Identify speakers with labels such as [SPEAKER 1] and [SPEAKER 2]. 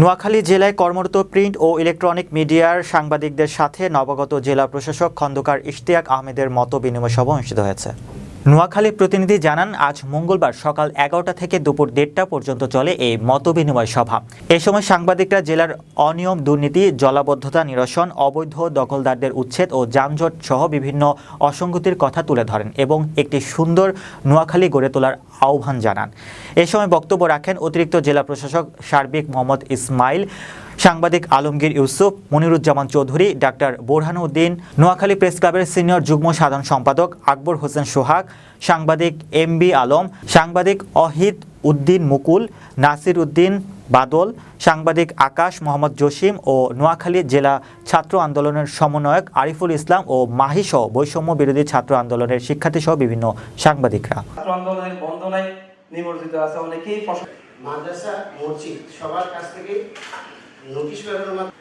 [SPEAKER 1] নোয়াখালী জেলায় কর্মরত প্রিন্ট ও ইলেকট্রনিক মিডিয়ার সাংবাদিকদের সাথে নবাগত জেলা প্রশাসক খন্দকার ইশতিয়াক আহমেদের মত বিনিময় সভা অনুষ্ঠিত হয়েছে। নোয়াখালী প্রতিনিধি জানান, আজ মঙ্গলবার সকাল এগারোটা থেকে দুপুর দেড়টা পর্যন্ত চলে এই মত বিনিময় সভা। এ সময় সাংবাদিকরা জেলার অনিয়ম, দুর্নীতি, জলাবদ্ধতা নিরসন, অবৈধ দখলদারদের উচ্ছেদ ও যানজট সহ বিভিন্ন অসঙ্গতির কথা তুলে ধরেন এবং একটি সুন্দর নোয়াখালী গড়ে তোলার আহ্বান জানান। এ সময় বক্তব্য রাখেন অতিরিক্ত জেলা প্রশাসক সার্বিক মোহাম্মদ ইসমাইল। সাংবাদিক আলমগীর ইউসুফ, মনিরুজ্জামান চৌধুরী, ডাক্তার বোরহানুদ্দিন, নোয়াখালী প্রেস ক্লাবের সিনিয়র যুগ্ম সাধারণ সম্পাদক আকবর হোসেন সোহাগ, সাংবাদিক এম বি আলম, সাংবাদিক অহিত উদ্দিন মুকুল, নাসির উদ্দিন বাদল, সাংবাদিক আকাশ মোহাম্মদ জসিম ও নোয়াখালী জেলা ছাত্র আন্দোলনের সমন্বয়ক আরিফুল ইসলাম ও মাহিসহ বৈষম্য বিরোধী ছাত্র আন্দোলনের শিক্ষার্থীসহ বিভিন্ন সাংবাদিকরা।
[SPEAKER 2] ছাত্র আন্দোলনের নিমজ্জিত আছে অনেকেই
[SPEAKER 3] মাদ্রাসা মসজিদ সবার কাছ থেকে নোটিশ বেরোনোর মাধ্যমে